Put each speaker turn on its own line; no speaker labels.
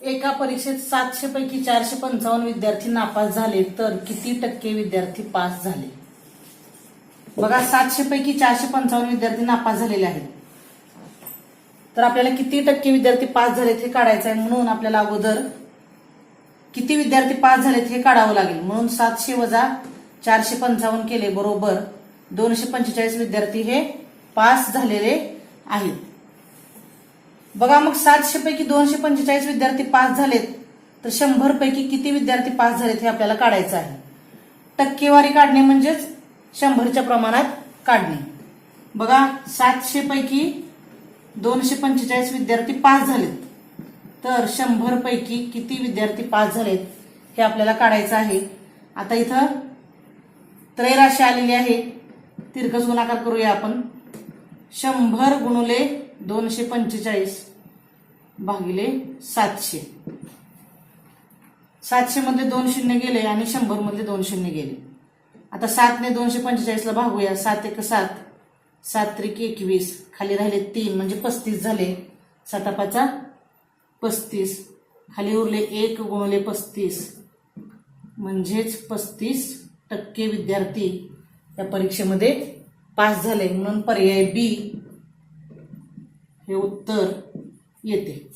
एका परीक्षेत सातशे पैकी चारशे पंचावन्न विद्यार्थी नापास झाले तर किती टक्के विद्यार्थी पास झाले? बघा सातशे पैकी चारशे पंचावन्न विद्यार्थी नापास झालेले आहेत. तर आपल्याला किती टक्के विद्यार्थी पास झालेत हे काढायचं आहे म्हणून आपल्याला अगोदर किती विद्यार्थी पास झालेत हे काढावं लागेल. म्हणून सातशे वजा चारशे पंचावन्न केले बरोबर दोनशे पंचेचाळीस विद्यार्थी हे पास झालेले आहेत. बघा मग सातशे पैकी दोनशे पंचेचाळीस विद्यार्थी पास झालेत. तर शंभर पैकी किती विद्यार्थी पास झालेत हे आपल्याला काढायचं आहे. टक्केवारी काढणे म्हणजेच शंभरच्या प्रमाणात काढणे. बघा सातशे पैकी दोनशे पंचेचाळीस विद्यार्थी पास झालेत. तर शंभर पैकी किती विद्यार्थी पास झालेत हे आपल्याला काढायचं आहे. आता इथं त्रैराशी आलेली आहे. तिरकस गुणाकार करूया आपण. शंभर गुणुले दोनशे पंचेचाळीस भागिले सातशे. सातशे मधले दोन शून्य गेले आणि शंभर मधले दोन शून्य गेले. आता सातने दोनशे पंचेचाळीसला भागूया. सात एक सात. सात त्रिक एकवीस. खाली राहिले तीन म्हणजे पस्तीस झाले. सातापाचा पस्तीस. खाली उरले एक गुणले पस्तीस. म्हणजेच पस्तीस टक्के विद्यार्थी या परीक्षेमध्ये पास झाले. म्हणून पर्याय बी. हे उत्तर येते.